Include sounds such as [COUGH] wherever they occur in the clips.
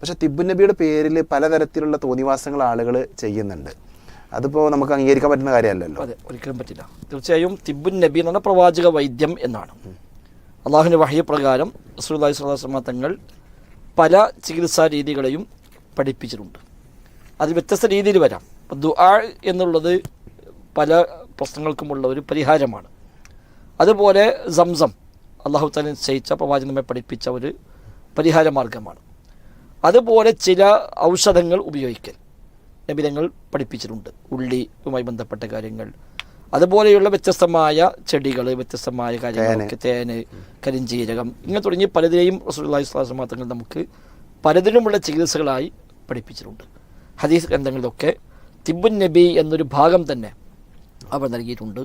പക്ഷെ തിബു നബിയുടെ പേരിൽ പലതരത്തിലുള്ള തോന്നിവാസങ്ങൾ ആളുകൾ ചെയ്യുന്നുണ്ട്. അതിപ്പോൾ നമുക്ക് അംഗീകരിക്കാൻ പറ്റുന്ന കാര്യമല്ലല്ലോ? അതെ ഒരിക്കലും പറ്റില്ല. തീർച്ചയായും തിബുൻ നബി എന്ന് പ്രവാചക വൈദ്യം എന്നാണ്. അള്ളാഹുവിന്റെ വഹയ പ്രകാരം അലൈഹി വസല്ലം തങ്ങൾ പല ചികിത്സാ രീതികളെയും പഠിപ്പിച്ചിട്ടുണ്ട്. അത് വ്യത്യസ്ത രീതിയിൽ വരാം. ഇപ്പം ദുആ എന്നുള്ളത് പല പ്രശ്നങ്ങൾക്കുമുള്ള ഒരു പരിഹാരമാണ്. അതുപോലെ സംസം അള്ളാഹു താല നിശ്ചയിച്ച പ്രവാചകൻ നമ്മെ പഠിപ്പിച്ച ഒരു പരിഹാര മാർഗമാണ്. അതുപോലെ ചില ഔഷധങ്ങൾ ഉപയോഗിക്കൽ. നബിതങ്ങൾ പഠിപ്പിച്ചിട്ടുണ്ട്. ഉള്ളിയുമായി ബന്ധപ്പെട്ട കാര്യങ്ങൾ. അതുപോലെയുള്ള വ്യത്യസ്തമായ ചെടികൾ വ്യത്യസ്തമായ കാര്യങ്ങളൊക്കെ തേന്. കരിഞ്ചീരകം ഇങ്ങനെ തുടങ്ങി പലതിനെയും തങ്ങൾ നമുക്ക് പലതിനുമുള്ള ചികിത്സകളായി പഠിപ്പിച്ചിട്ടുണ്ട്. ഹദീസ് ഗ്രന്ഥങ്ങളിലൊക്കെ തിബുൻ നബി എന്നൊരു ഭാഗം തന്നെ അവർ നൽകിയിട്ടുണ്ട്.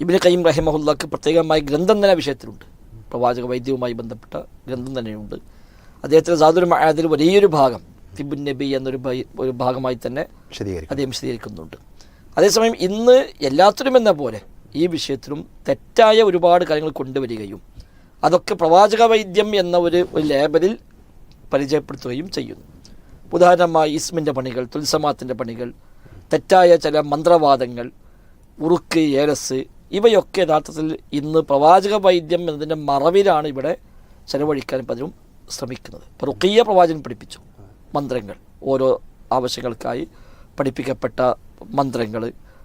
ഇബിന് കയ്യം റഹിമഹുല്ലാക്ക് പ്രത്യേകമായ ഗ്രന്ഥം തന്നെ വിഷയത്തിലുണ്ട്. പ്രവാചക വൈദ്യവുമായി ബന്ധപ്പെട്ട ഗ്രന്ഥം തന്നെയുണ്ട്. അദ്ദേഹത്തിന് സാദുൽ മഹാദിൽ വലിയൊരു ഭാഗം തിബുൻ നബി എന്നൊരു ഒരു ഭാഗമായി തന്നെ അദ്ദേഹം വിശദീകരിക്കുന്നുണ്ട്. അതേസമയം ഇന്ന് എല്ലാത്തിനും എന്ന പോലെ ഈ വിഷയത്തിലും തെറ്റായ ഒരുപാട് കാര്യങ്ങൾ കൊണ്ടുവരികയും അതൊക്കെ പ്രവാചക വൈദ്യം എന്ന ഒരു ഒരു ലേബലിൽ പരിചയപ്പെടുത്തുകയും ചെയ്യുന്നു. ഉദാഹരണമായി ഇസ്മിന്റെ പണികൾ തുൽസമാത്തിന്റെ പണികൾ തെറ്റായ ചില മന്ത്രവാദങ്ങൾ ഉറുക്ക് ഏലസ് ഇവയൊക്കെ യഥാർത്ഥത്തിൽ ഇന്ന് പ്രവാചക വൈദ്യം എന്നതിന്റെ മറവിലാണ് ഇവിടെ ചെലവഴിക്കാൻ പലരും ശ്രമിക്കുന്നത്. റുക്കിയ പ്രവാചകൻ പഠിപ്പിച്ചു മന്ത്രങ്ങൾ. ഓരോ ആവശ്യങ്ങൾക്കായി പഠിപ്പിക്കപ്പെട്ട മന്ത്രങ്ങൾ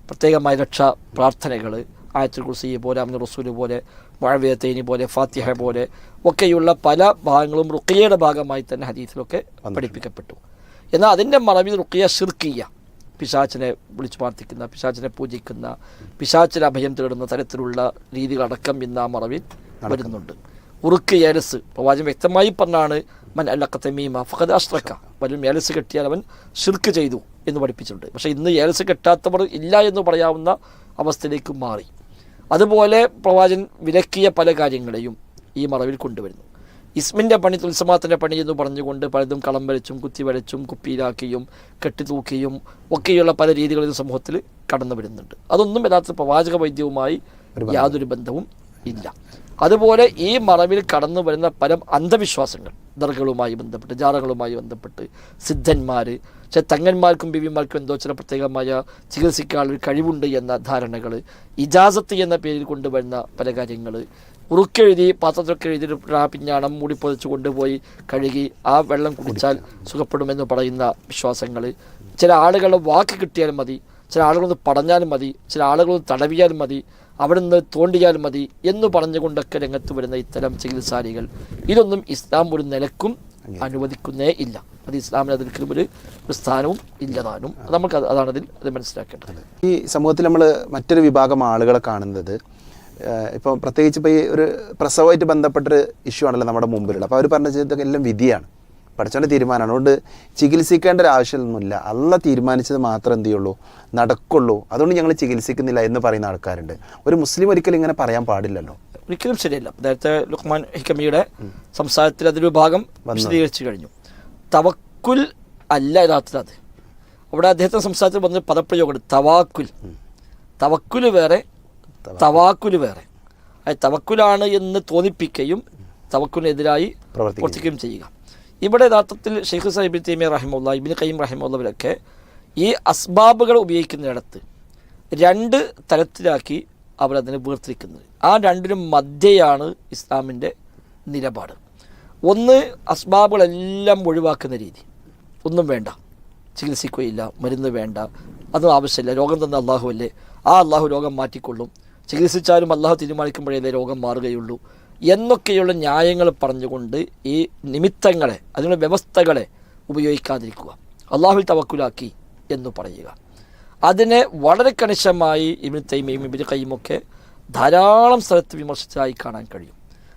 പ്രത്യേകമായ രക്ഷാ പ്രാർത്ഥനകൾ ആയത്തിൽ കുർസി പോലെ അമിന റസൂൽ പോലെ മഴവേത്തേനി പോലെ ഫാത്തിഹ പോലെ ഒക്കെയുള്ള പല ഭാഗങ്ങളും റുക്കിയയുടെ ഭാഗമായി തന്നെ ഹദീസിലൊക്കെ പഠിപ്പിക്കപ്പെട്ടു. എന്നാൽ അതിന്റെ മറവിൽ റുക്കിയ ഷിർക്കിയ പിശാച്ചിനെ വിളിച്ചു പ്രാർത്ഥിക്കുന്ന പിശാച്ചിനെ പൂജിക്കുന്ന പിശാച്ചിന് അഭയം തേടുന്ന തരത്തിലുള്ള രീതികളടക്കം ഇന്ന് ആ മറവിൽ വരുന്നുണ്ട്. ഉറുക്ക് ഏലസ് പ്രവാചകൻ വ്യക്തമായി പറഞ്ഞാണ് മൻ അല്ലക്കത്തമീമ ഫഹദ് അഷ്റക്ക വരും ഏലസ് കെട്ടിയാൽ അവൻ ഷിർക്ക് ചെയ്തു എന്ന് പഠിപ്പിച്ചിട്ടുണ്ട്. പക്ഷേ ഇന്ന് ഏലസ് കെട്ടാത്തവർ ഇല്ല എന്ന് പറയാവുന്ന അവസ്ഥയിലേക്ക് മാറി. അതുപോലെ പ്രവാചൻ വിലക്കിയ പല കാര്യങ്ങളെയും ഈ മറവിൽ കൊണ്ടുവരുന്നു. ഇസ്മിന്റെ പണി തുൽസമാത്തിന്റെ പണി എന്ന് പറഞ്ഞുകൊണ്ട് പലതും കളം വരച്ചും കുത്തി വരച്ചും കുപ്പിയിലാക്കിയും കെട്ടിത്തൂക്കിയും ഒക്കെയുള്ള പല രീതികളിൽ സമൂഹത്തിൽ കടന്നു വരുന്നുണ്ട് അതൊന്നും യഥാർത്ഥ പ്രവാചക വൈദ്യവുമായി യാതൊരു ബന്ധവും ഇല്ല. അതുപോലെ ഈ മറവിൽ കടന്നു വരുന്ന പല അന്ധവിശ്വാസങ്ങൾ ദർഗകളുമായി ബന്ധപ്പെട്ട് ജാറകളുമായി ബന്ധപ്പെട്ട് സിദ്ധന്മാർ ചില തങ്ങന്മാർക്കും ബിവിമാർക്കും എന്തോ ചില പ്രത്യേകമായ ചികിത്സിക്കാനുള്ള കഴിവുണ്ട് എന്ന ധാരണകൾ ഇജാസത്ത് എന്ന പേരിൽ കൊണ്ടുവരുന്ന പല കാര്യങ്ങൾ ഉറുക്കെഴുതി പാത്രത്തിലൊക്കെ എഴുതി പിഞ്ഞാണം മൂടി കൊണ്ടുപോയി കഴുകി ആ വെള്ളം കുടിച്ചാൽ സുഖപ്പെടുമെന്ന് പറയുന്ന വിശ്വാസങ്ങൾ ചില ആളുകളുടെ വാക്ക് കിട്ടിയാൽ മതി ചില ആളുകളൊന്ന് പടഞ്ഞാലും മതി ചില ആളുകളൊന്ന് തടവിയാലും മതി അവിടെ നിന്ന് തോണ്ടിയാൽ മതി എന്ന് പറഞ്ഞുകൊണ്ടൊക്കെ രംഗത്ത് വരുന്ന ഇത്തരം ചികിത്സാരികൾ. ഇതൊന്നും ഇസ്ലാം ഒരു നിലക്കും അനുവദിക്കുന്നേ ഇല്ല. അത് ഇസ്ലാമിന് അതിൽ ഒരു സ്ഥാനവും ഇല്ലതാനും നമുക്ക് അത് അതാണ് അതിൽ അത് മനസ്സിലാക്കേണ്ടത്. ഈ സമൂഹത്തിൽ നമ്മൾ മറ്റൊരു വിഭാഗം ആളുകളെ കാണുന്നത് ഇപ്പോൾ പ്രത്യേകിച്ച് ഇപ്പോൾ ഈ ഒരു പ്രസവമായിട്ട് ബന്ധപ്പെട്ടൊരു ഇഷ്യൂ ആണല്ലോ നമ്മുടെ മുമ്പിലുള്ളത്. അപ്പോൾ അവർ പറഞ്ഞ ഇതൊക്കെ എല്ലാം വിധിയാണ്. പഠിച്ചോന്റെ തീരുമാനമാണ്. അതുകൊണ്ട് ചികിത്സിക്കേണ്ട ഒരു ആവശ്യമൊന്നുമില്ല. അല്ല തീരുമാനിച്ചത് മാത്രം എന്ത് ചെയ്യുള്ളൂ? നടക്കുള്ളൂ. അതുകൊണ്ട് ഞങ്ങൾ ചികിത്സിക്കുന്നില്ല എന്ന് പറയുന്ന ആൾക്കാരുണ്ട്. ഒരു മുസ്ലിം ഒരിക്കലും ഇങ്ങനെ പറയാൻ പാടില്ലല്ലോ. ഒരിക്കലും ശരിയല്ല. നേരത്തെ ലുക്മാൻ ഹിക്കമിയുടെ സംസാരത്തിൽ അതൊരു ഭാഗം വിശദീകരിച്ചു കഴിഞ്ഞു. തവക്കുൽ അല്ല യഥാർത്ഥത്തിൽ അത്. അവിടെ അദ്ദേഹത്തെ സംസാരത്തിൽ പറഞ്ഞ പദപ്രയോഗമുണ്ട് തവാക്കുൽ. തവക്കുൽ വേറെ തവാക്കുൽ വേറെ. അത് തവക്കുലാണ് എന്ന് തോന്നിപ്പിക്കുകയും തവക്കുലിനെതിരായി പ്രവർത്തിക്കുകയും ചെയ്യുക. ഇവിടെ യഥാർത്ഥത്തിൽ ഷെയ്ഖ് സാഹിബ് തീമി റഹിമുള്ള ഇബിൻ കയ്യം റഹിമുള്ളവരൊക്കെ ഈ അസ്ബാബുകൾ ഉപയോഗിക്കുന്നിടത്ത് രണ്ട് തരത്തിലാക്കി അവരതിനെ വേർതിരിക്കുന്നത്. ആ രണ്ടിനും മധ്യയാണ് ഇസ്ലാമിന്റെ നിലപാട്. ഒന്ന് അസ്ബാബുകളെല്ലാം ഒഴിവാക്കുന്ന രീതി. ഒന്നും വേണ്ട. ചികിത്സിക്കുകയില്ല. മരുന്ന് വേണ്ട. അതും ആവശ്യമില്ല. രോഗം തന്ന അള്ളാഹു അല്ലേ ആ അള്ളാഹു രോഗം മാറ്റിക്കൊള്ളും. ചികിത്സിച്ചാലും അള്ളാഹു തീരുമാനിക്കുമ്പോഴേ രോഗം മാറുകയുള്ളൂ. എന്നൊക്കെയുള്ള ന്യായങ്ങൾ പറഞ്ഞുകൊണ്ട് ഈ നിമിത്തങ്ങളെ അതിനുള്ള വ്യവസ്ഥകളെ ഉപയോഗിക്കാതിരിക്കുക. അള്ളാഹുൽ തവക്കുലാക്കി എന്ന് പറയുക. അതിനെ വളരെ കണിശമായി ഇബിൻ തൈമയും ഇബിൻ ധാരാളം സ്ഥലത്ത് വിമർശിച്ചതായി കാണാൻ കഴിയും.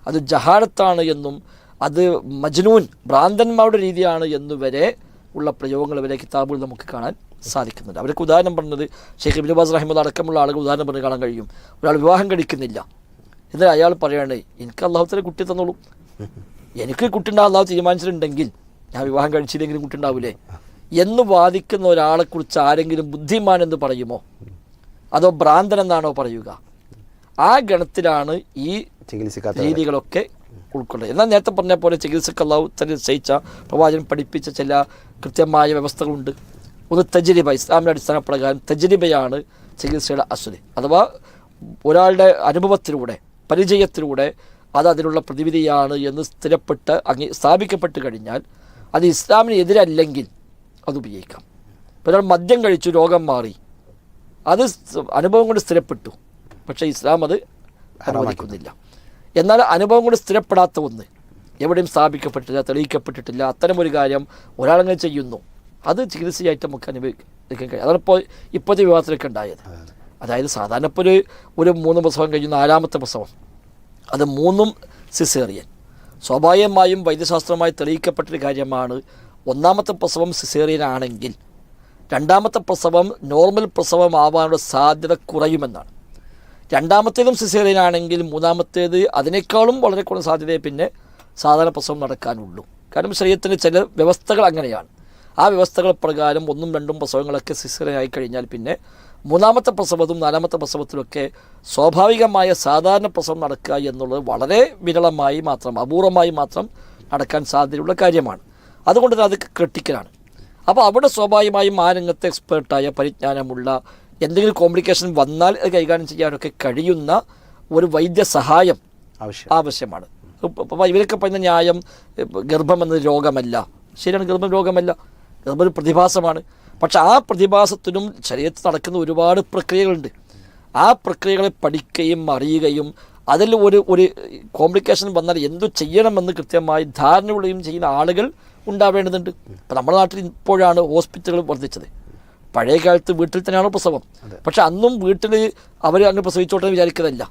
അത് ജഹാരത്താണ് എന്നും അത് മജ്നൂൻ ഭ്രാന്തന്മാരുടെ രീതിയാണ് എന്നുവരെ ഉള്ള പ്രയോഗങ്ങൾ വരെ കിതാബുകൾ നമുക്ക് കാണാൻ സാധിക്കുന്നുണ്ട്. അവർക്ക് ഉദാഹരണം പറഞ്ഞത് ഷെയ്ഖ് ഇബിൻ ബാസ് റഹിമദ് അടക്കമുള്ള ആളുകൾ ഉദാഹരണം പറഞ്ഞ് കാണാൻ കഴിയും. ഒരാൾ വിവാഹം കഴിക്കുന്നില്ല. എന്നിട്ട് അയാൾ പറയുകയാണ് എനിക്ക് അള്ളാഹുത്തിന് കുട്ടി തന്നോളൂ. എനിക്ക് കുട്ടി ഉണ്ടാകും അള്ളാഹു തീരുമാനിച്ചിട്ടുണ്ടെങ്കിൽ ഞാൻ വിവാഹം കഴിച്ചില്ലെങ്കിലും കുട്ടി ഉണ്ടാവില്ലേ എന്ന് വാദിക്കുന്ന ഒരാളെക്കുറിച്ച് ആരെങ്കിലും ബുദ്ധിമാൻ എന്ന് പറയുമോ? അതോ ഭ്രാന്തൻ എന്നാണോ പറയുക? ആ ഗണത്തിലാണ് ഈ രീതികളൊക്കെ ഉൾക്കൊള്ളുന്നത്. എന്നാൽ നേരത്തെ പറഞ്ഞ പോലെ ചികിത്സക്ക് അള്ളാഹു തന്നെ നിശ്ചയിച്ച പ്രവാചകൻ പഠിപ്പിച്ച ചില കൃത്യമായ വ്യവസ്ഥകളുണ്ട്. ഒന്ന് തജരിബ ഇസ്ലാമിന്റെ അടിസ്ഥാന പ്രകാരം തജരിബയാണ് ചികിത്സയുടെ അസുരി അഥവാ ഒരാളുടെ അനുഭവത്തിലൂടെ പരിചയത്തിലൂടെ അത് അതിനുള്ള പ്രതിവിധിയാണ് എന്ന് സ്ഥിരപ്പെട്ട് അങ്ങ് സ്ഥാപിക്കപ്പെട്ട് കഴിഞ്ഞാൽ അത് ഇസ്ലാമിന് എതിരല്ലെങ്കിൽ അത് ഉപയോഗിക്കാം. ഒരാൾ മദ്യം കഴിച്ചു രോഗം മാറി. അത് അനുഭവം കൊണ്ട് സ്ഥിരപ്പെട്ടു. പക്ഷേ ഇസ്ലാം അത് അനുവദിക്കുന്നില്ല. എന്നാൽ അനുഭവം കൊണ്ട് സ്ഥിരപ്പെടാത്ത ഒന്ന് എവിടെയും സ്ഥാപിക്കപ്പെട്ടില്ല തെളിയിക്കപ്പെട്ടിട്ടില്ല. അത്തരമൊരു കാര്യം ഒരാളങ്ങനെ ചെയ്യുന്നു. അത് ചികിത്സയായിട്ട് നമുക്ക് അനുഭവിക്കാൻ കഴിയും. അതാണ് ഇപ്പോൾ ഇപ്പോഴത്തെ വിവാഹത്തിലൊക്കെ ഉണ്ടായത്. അതായത് സാധാരണ ഇപ്പോൾ ഒരു ഒരു മൂന്ന് പ്രസവം കഴിഞ്ഞു നാലാമത്തെ പ്രസവം അത് മൂന്നും സിസേറിയൻ. സ്വാഭാവികമായും വൈദ്യശാസ്ത്രമായി തെളിയിക്കപ്പെട്ടൊരു കാര്യമാണ് ഒന്നാമത്തെ പ്രസവം സിസേറിയൻ ആണെങ്കിൽ രണ്ടാമത്തെ പ്രസവം നോർമൽ പ്രസവമാവാനുള്ള സാധ്യത കുറയുമെന്നാണ്. രണ്ടാമത്തേതും സിസേറിയൻ ആണെങ്കിൽ മൂന്നാമത്തേത് അതിനേക്കാളും വളരെ കുറഞ്ഞ സാധ്യതയെ പിന്നെ സാധാരണ പ്രസവം നടക്കാനുള്ളൂ. കാരണം ശരീരത്തിന്റെ ചില വ്യവസ്ഥകൾ അങ്ങനെയാണ്. ആ വ്യവസ്ഥകൾ പ്രകാരം ഒന്നും രണ്ടും പ്രസവങ്ങളൊക്കെ സിസേറിയൻ ആയി കഴിഞ്ഞാൽ പിന്നെ മൂന്നാമത്തെ പ്രസവത്തും നാലാമത്തെ പ്രസവത്തിലൊക്കെ സ്വാഭാവികമായ സാധാരണ പ്രസവം നടക്കുക എന്നുള്ളത് വളരെ വിരളമായി മാത്രം അപൂർവമായി മാത്രം നടക്കാൻ സാധ്യതയുള്ള കാര്യമാണ്. അതുകൊണ്ട് തന്നെ അത് ക്രിട്ടിക്കലാണ്. അപ്പോൾ അവിടെ സ്വാഭാവികമായും ആ രംഗത്തെ എക്സ്പേർട്ടായ പരിജ്ഞാനമുള്ള എന്തെങ്കിലും കോംപ്ലിക്കേഷൻ വന്നാൽ അത് കൈകാര്യം ചെയ്യാനൊക്കെ കഴിയുന്ന ഒരു വൈദ്യസഹായം ആവശ്യം. ആവശ്യമാണ്. അപ്പോൾ ഇവരൊക്കെ പറയുന്ന ന്യായം ഗർഭം എന്നത് രോഗമല്ല. ശരിയാണ് ഗർഭം രോഗമല്ല. ഗർഭം ഒരു പ്രതിഭാസമാണ്. പക്ഷെ ആ പ്രതിഭാസത്തിനും ശരീരത്തിൽ നടക്കുന്ന ഒരുപാട് പ്രക്രിയകളുണ്ട്. ആ പ്രക്രിയകളെ പഠിക്കുകയും അറിയുകയും അതിൽ ഒരു ഒരു കോംപ്ലിക്കേഷൻ വന്നാൽ എന്തു ചെയ്യണമെന്ന് കൃത്യമായി ധാരണയുള്ളയും ചെയ്യുന്ന ആളുകൾ ഉണ്ടാവേണ്ടതുണ്ട്. ഇപ്പം നമ്മുടെ നാട്ടിൽ ഇപ്പോഴാണ് ഹോസ്പിറ്റലുകൾ വർദ്ധിച്ചത്. പഴയ കാലത്ത് വീട്ടിൽ തന്നെയാണ് പ്രസവം. പക്ഷെ അന്നും വീട്ടിൽ അവർ അങ്ങ് പ്രസവിച്ചോട്ടെ വിചാരിക്കുന്നതല്ല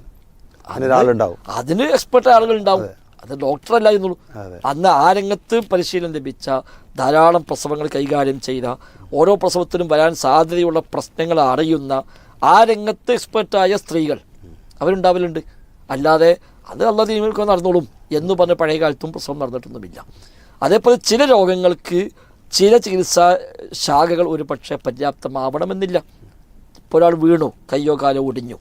അതിന് എക്സ്പെർട്ട് ആളുകൾ ഉണ്ടാവും. അത് ഡോക്ടറല്ല എന്നുള്ളൂ. അന്ന് ആ രംഗത്ത് പരിശീലനം ലഭിച്ച ധാരാളം പ്രസവങ്ങൾ കൈകാര്യം ചെയ്ത ഓരോ പ്രസവത്തിനും വരാൻ സാധ്യതയുള്ള പ്രശ്നങ്ങൾ അറിയുന്ന ആ രംഗത്ത് എക്സ്പെർട്ടായ സ്ത്രീകൾ അവരുണ്ടാവലുണ്ട്. അല്ലാതെ അത് അല്ല തീരുമാനിക്കുക നടന്നോളും എന്ന് പറഞ്ഞ പഴയ കാലത്തും പ്രസവം നടന്നിട്ടൊന്നുമില്ല. അതേപോലെ ചില രോഗങ്ങൾക്ക് ചില ചികിത്സാ ശാഖകൾ ഒരു പക്ഷേ പര്യാപ്തമാവണമെന്നില്ല. ഇപ്പോൾ ഒരാൾ വീണു കയ്യോ കാലോ ഒടിഞ്ഞു.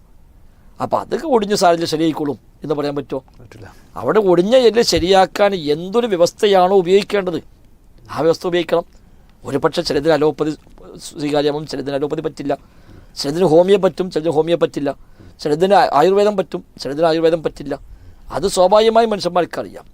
അപ്പോൾ അതൊക്കെ ഒടിഞ്ഞ് സാഹചര്യം ശരിയായിക്കോളും എന്ന് പറയാൻ പറ്റുമോ? പറ്റില്ല. അവിടെ ഒടിഞ്ഞ എല്ല് ശരിയാക്കാൻ എന്തൊരു വ്യവസ്ഥയാണോ ഉപയോഗിക്കേണ്ടത്? ആ വ്യവസ്ഥ ഉപയോഗിക്കണം. ഒരു പക്ഷേ ചിലതിന് അലോപ്പതി സ്വീകാര്യമാവും ചിലതിന് അലോപ്പതി പറ്റില്ല. ചിലതിന് ഹോമിയോ പറ്റും ചിലതിന് ഹോമിയോ പറ്റില്ല. ചിലതിന് ആയുർവേദം പറ്റും ചിലതിന് ആയുർവേദം പറ്റില്ല. അത് സ്വാഭാവികമായി മനുഷ്യന്മാർക്ക് അറിയാം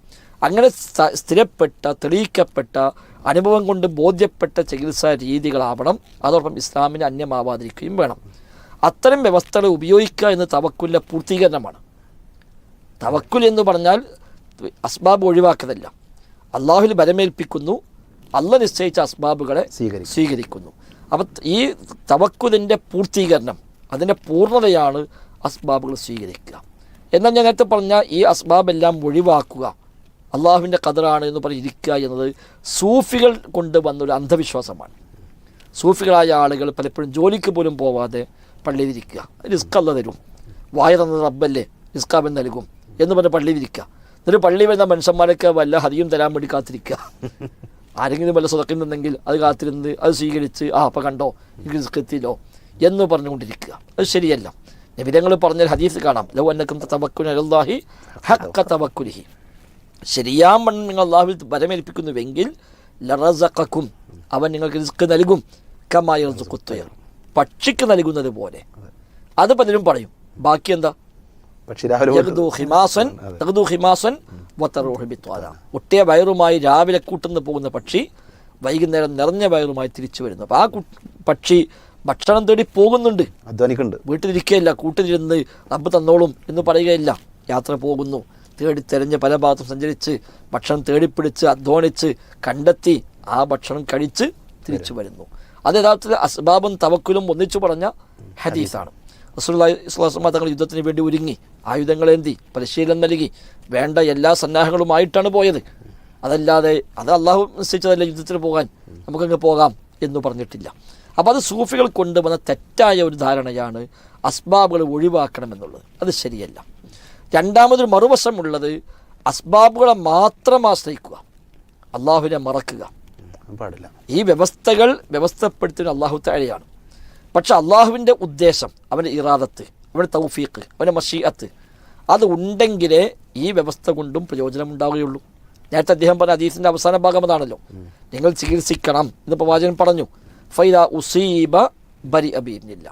അങ്ങനെ സ്ഥിരപ്പെട്ട തെളിയിക്കപ്പെട്ട അനുഭവം കൊണ്ട് ബോധ്യപ്പെട്ട ചികിത്സാ രീതികളാവണം. അതോടൊപ്പം ഇസ്ലാമിന് അന്യമാവാതിരിക്കുകയും വേണം. അത്തരം വ്യവസ്ഥകൾ ഉപയോഗിക്കുക എന്ന തവക്കുലിന്റെ പൂർത്തീകരണമാണ്. തവക്കുൽ എന്ന് പറഞ്ഞാൽ അസ്ബാബ് ഒഴിവാക്കതല്ല. അള്ളാഹുൽ ബലമേൽപ്പിക്കുന്നു. അല്ല നിശ്ചയിച്ച അസ്ബാബുകളെ സ്വീകരിക്കും. സ്വീകരിക്കുന്നു. അപ്പം ഈ തവക്കുലിന്റെ പൂർത്തീകരണം അതിന്റെ പൂർണതയാണ് അസ്ബാബുകൾ സ്വീകരിക്കുക. എന്നാൽ ഞാൻ നേരത്തെ പറഞ്ഞ ഈ അസ്ബാബെല്ലാം ഒഴിവാക്കുക അള്ളാഹുവിന്റെ കതറാണ് എന്ന് പറഞ്ഞ് ഇരിക്കുക എന്നത് സൂഫികൾ കൊണ്ടുവന്നൊരു അന്ധവിശ്വാസമാണ്. സൂഫികളായ ആളുകൾ പലപ്പോഴും ജോലിക്ക് പോലും പോവാതെ പള്ളിയിലിരിക്കുക. റിസ്ക് അല്ല തരും. വായ തന്നത് റബ്ബല്ലേ റിസ്ക് അവൻ നൽകും എന്ന് പറഞ്ഞ് പള്ളിയിലിരിക്കുക. എന്നിട്ട് പള്ളി വരുന്ന മനുഷ്യന്മാരൊക്കെ വല്ല ഹതിയും തരാൻ വേണ്ടി കാത്തിരിക്കുക. [LAUGHS] ആരെങ്കിലും വല്ല സ്വതക്കുന്നുണ്ടെങ്കിൽ അത് കാത്തിരുന്ന് അത് സ്വീകരിച്ച് ആ അപ്പം കണ്ടോ എനിക്ക് റിസ്ക് എത്തിയില്ലോ എന്ന് പറഞ്ഞുകൊണ്ടിരിക്കുക. അത് ശരിയല്ല. നബിതങ്ങൾ പറഞ്ഞ ഹദീസ് കാണാം. Law അന്നക്കും തവക്കുന അലല്ലാഹി hakka തവക്കുലിഹി. ശരിയാം മണ്ണ് നിങ്ങൾ അള്ളാഹുവിൽ വരമേൽപ്പിക്കുന്നുവെങ്കിൽ ലറസക്കും അവൻ നിങ്ങൾക്ക് റിസ്ക് നൽകും. കമായ കുത്തയർ പക്ഷിക്ക് നൽകുന്നത് പോലെ. അത് പലരും പറയും. ബാക്കി എന്താ? ഒട്ടേ ഒട്ടിയ വയറുമായി രാവിലെ കൂട്ടുന്നു പോകുന്ന പക്ഷി വൈകുന്നേരം നിറഞ്ഞ വയറുമായി തിരിച്ചു വരുന്നു. അപ്പോൾ ആ പക്ഷി ഭക്ഷണം തേടി പോകുന്നുണ്ട്. അധ്വാനിക്കുന്നുണ്ട്. വീട്ടിലിരിക്കുകയില്ല കൂട്ടിലിരുന്ന് റബ്ബ് തന്നോളും എന്ന് പറയുകയില്ല. യാത്ര പോകുന്നു. തേടി തെരഞ്ഞ് പല ഭാഗത്തും സഞ്ചരിച്ച് ഭക്ഷണം തേടിപ്പിടിച്ച് അധ്വാനിച്ച് കണ്ടെത്തി ആ ഭക്ഷണം കഴിച്ച് തിരിച്ചു വരുന്നു. അത് യഥാർത്ഥത്തിൽ അസ്ബാബും തവക്കുലും ഒന്നിച്ചു പറഞ്ഞ ഹദീസാണ്. റസൂല്ലാസ്ലാം തങ്ങൾ യുദ്ധത്തിന് വേണ്ടി ഒരുങ്ങി ആയുധങ്ങളേന്തി പരിശീലനം നൽകി വേണ്ട എല്ലാ സന്നാഹങ്ങളുമായിട്ടാണ് പോയത്. അതല്ലാതെ അത് അള്ളാഹു നിശ്ചയിച്ചതല്ല യുദ്ധത്തിന് പോകാൻ നമുക്കങ്ങ് പോകാം എന്ന് പറഞ്ഞിട്ടില്ല. അപ്പോൾ അത് സൂഫികൾ കൊണ്ടുവന്ന തെറ്റായ ഒരു ധാരണയാണ് അസ്ബാബുകൾ ഒഴിവാക്കണമെന്നുള്ളത് അത് ശരിയല്ല. രണ്ടാമതൊരു മറുവശമുള്ളത് അസ്ബാബുകളെ മാത്രം ആശ്രയിക്കുക. അള്ളാഹുവിനെ മറക്കുക. പാടില്ല. ഈ വ്യവസ്ഥകൾ വ്യവസ്ഥപ്പെടുത്തുന്ന അള്ളാഹു താഴെയാണ് പക്ഷെ അള്ളാഹുവിന്റെ ഉദ്ദേശം അവന്റെ ഇറാദത്ത് അവന്റെ തൗഫീഖ് അവന്റെ മഷീഅത്ത് അത് ഉണ്ടെങ്കിലേ ഈ വ്യവസ്ഥ കൊണ്ടും പ്രയോജനം ഉണ്ടാവുകയുള്ളൂ നേരത്തെ അദ്ദേഹം പറഞ്ഞ ഹദീസിന്റെ അവസാന ഭാഗം അതാണല്ലോ. നിങ്ങൾ ചികിത്സിക്കണം എന്ന് പ്രവാചകൻ പറഞ്ഞു. ഫൈദ ഉസീബ ബരി അബീനില്ല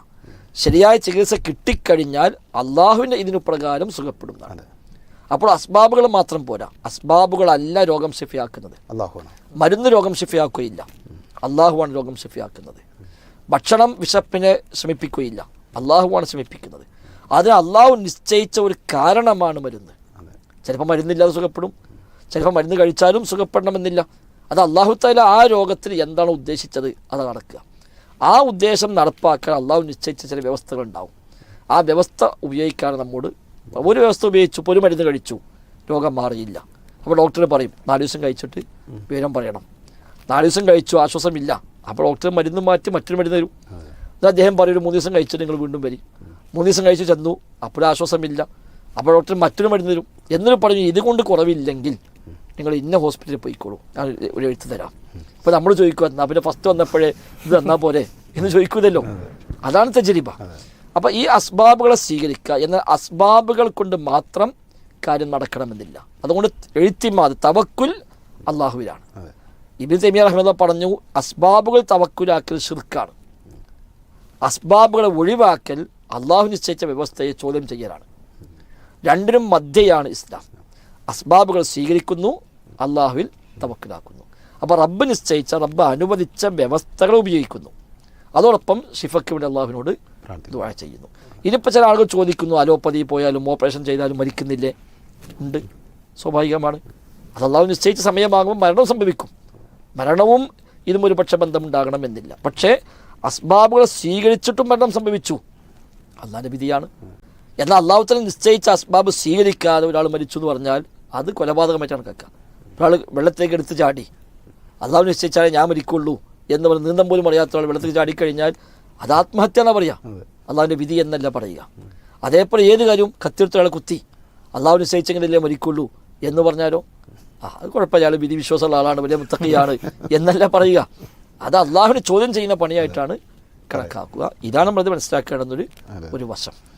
ശരിയായ ചികിത്സ കിട്ടിക്കഴിഞ്ഞാൽ അള്ളാഹുവിന്റെ ഇതിനു പ്രകാരം സുഖപ്പെടുന്നതാണ്. അപ്പോൾ അസ്ബാബുകൾ മാത്രം പോരാ. അസ്ബാബുകളല്ല രോഗം ശിഫിയാക്കുന്നത്. അള്ളാഹുവാണ് മരുന്ന് രോഗം ശിഫിയാക്കുകയില്ല. അള്ളാഹുവാണ് രോഗം ശിഫിയാക്കുന്നത്. ഭക്ഷണം വിശപ്പിനെ ശമിപ്പിക്കുകയില്ല. അള്ളാഹുവാണ് ശമിപ്പിക്കുന്നത്. അതിന് അള്ളാഹു നിശ്ചയിച്ച ഒരു കാരണമാണ് മരുന്ന്. ചിലപ്പോൾ മരുന്നില്ലാതെ സുഖപ്പെടും. ചിലപ്പോൾ മരുന്ന് കഴിച്ചാലും സുഖപ്പെടണമെന്നില്ല. അത് അള്ളാഹു താല ആ രോഗത്തിൽ എന്താണ് ഉദ്ദേശിച്ചത്? അത് നടക്കുക. ആ ഉദ്ദേശം നടപ്പാക്കാൻ അള്ളാഹു നിശ്ചയിച്ച ചില വ്യവസ്ഥകളുണ്ടാവും. ആ വ്യവസ്ഥ ഉപയോഗിക്കാൻ നമ്മോട് ഒരു വ്യവസ്ഥ ഉപയോഗിച്ചു ഇപ്പോൾ ഒരു മരുന്ന് കഴിച്ചു. രോഗം മാറിയില്ല. അപ്പോൾ ഡോക്ടർ പറയും നാല് ദിവസം കഴിച്ചിട്ട് വിവരം പറയണം. നാല് ദിവസം കഴിച്ചു ആശ്വാസമില്ല. അപ്പോൾ ഡോക്ടർ മരുന്ന് മാറ്റി മറ്റൊരു മരുന്ന് തരും. എന്നാൽ അദ്ദേഹം പറയും ഒരു മൂന്ന് ദിവസം കഴിച്ചിട്ട് നിങ്ങൾ വീണ്ടും വരും. മൂന്ന് ദിവസം കഴിച്ച് ചെന്നു അപ്പോഴും ആശ്വാസമില്ല. അപ്പോൾ ഡോക്ടർ മറ്റൊരു മരുന്ന് തരും. എന്നിട്ട് പറഞ്ഞു ഇതുകൊണ്ട് കുറവില്ലെങ്കിൽ നിങ്ങൾ ഇന്ന ഹോസ്പിറ്റലിൽ പോയിക്കോളൂ. ഞാൻ ഒരു എഴുത്ത് തരാം. അപ്പോൾ നമ്മൾ ചോദിക്കുക എന്നാൽ പിന്നെ ഫസ്റ്റ് വന്നപ്പോഴേ ഇത് തന്നാൽ പോരെ എന്ന് ചോദിക്കൂതല്ലോ അതാണ് തെജരിബ. അപ്പോൾ ഈ അസ്ബാബുകളെ സ്വീകരിക്കുക എന്നാൽ അസ്ബാബുകൾ കൊണ്ട് മാത്രം കാര്യം നടക്കണമെന്നില്ല. അതുകൊണ്ട് എഴുത്തിമാത് തവക്കുൽ അള്ളാഹുവിലാണ് ഇബിൻ തൈമിയ റഹ്മദ പറഞ്ഞു അസ്ബാബുകൾ തവക്കുലാക്കൽ ഷിർക്കാണ് അസ്ബാബുകളെ ഒഴിവാക്കൽ അള്ളാഹു നിശ്ചയിച്ച വ്യവസ്ഥയെ ചോദ്യം ചെയ്യലാണ്. രണ്ടിനും മധ്യയാണ് ഇസ്ലാം. അസ്ബാബുകൾ സ്വീകരിക്കുന്നു അള്ളാഹുവിൽ തവക്കുലാക്കുന്നു. അപ്പോൾ റബ്ബ് നിശ്ചയിച്ച റബ്ബ് അനുവദിച്ച വ്യവസ്ഥകൾ ഉപയോഗിക്കുന്നു. അതോടൊപ്പം ഷിഫയ്ക്ക് വേണ്ടി അള്ളാഹുവിനോട് ദുആ ചെയ്യുന്നു. ഇനിയിപ്പോൾ ചില ആളുകൾ ചോദിക്കുന്നു അലോപ്പതി പോയാലും ഓപ്പറേഷൻ ചെയ്താലും മരിക്കുന്നില്ലേ? ഉണ്ട്. സ്വാഭാവികമാണ്. അത് അള്ളാഹു നിശ്ചയിച്ച സമയമാകുമ്പോൾ മരണം സംഭവിക്കും. മരണവും ഇതും ഒരു പക്ഷെ ബന്ധമുണ്ടാകണമെന്നില്ല. പക്ഷേ അസ്ബാബുകൾ സ്വീകരിച്ചിട്ടും മരണം സംഭവിച്ചു. അള്ളാഹിന്റെ വിധിയാണ്. എന്നാൽ അള്ളാഹുത്തിനെ നിശ്ചയിച്ച അസ്ബാബ് സ്വീകരിക്കാതെ ഒരാൾ മരിച്ചു എന്ന് പറഞ്ഞാൽ അത് കൊലപാതകമായിട്ടാണ് കേൾക്കുക. ഒരാൾ വെള്ളത്തേക്ക് എടുത്ത് ചാടി. അള്ളാഹു നിശ്ചയിച്ചാലേ ഞാൻ മരിക്കുള്ളൂ. എന്ന് പറഞ്ഞ് നീന്തം പോലും അറിയാത്ത ഒരാൾ വെള്ളത്തിൽ ചാടിക്കഴിഞ്ഞാൽ അത് ആത്മഹത്യ എന്നാ പറയുക അള്ളാഹുവിന്റെ വിധി എന്നല്ല പറയുക. അതേപോലെ ഏത് കാര്യവും കത്തിയെടുത്ത ഒരാളെ കുത്തി അള്ളാഹു നിശ്ചയിച്ചെങ്കിലല്ലേ മരിക്കുള്ളൂ എന്ന് പറഞ്ഞാലോ? ആ അത് കുഴപ്പമില്ല. അയാൾ വിധി വിശ്വാസമുള്ള ആളാണ് വലിയ മുത്തക്കിയാണ് എന്നല്ല പറയുക. അത് അള്ളാഹുവിനെ ചോദ്യം ചെയ്യുന്ന പണിയായിട്ടാണ് കണക്കാക്കുക. ഇതാണ് നമ്മളത് മനസ്സിലാക്കേണ്ടുന്നൊരു. ഒരു വശം.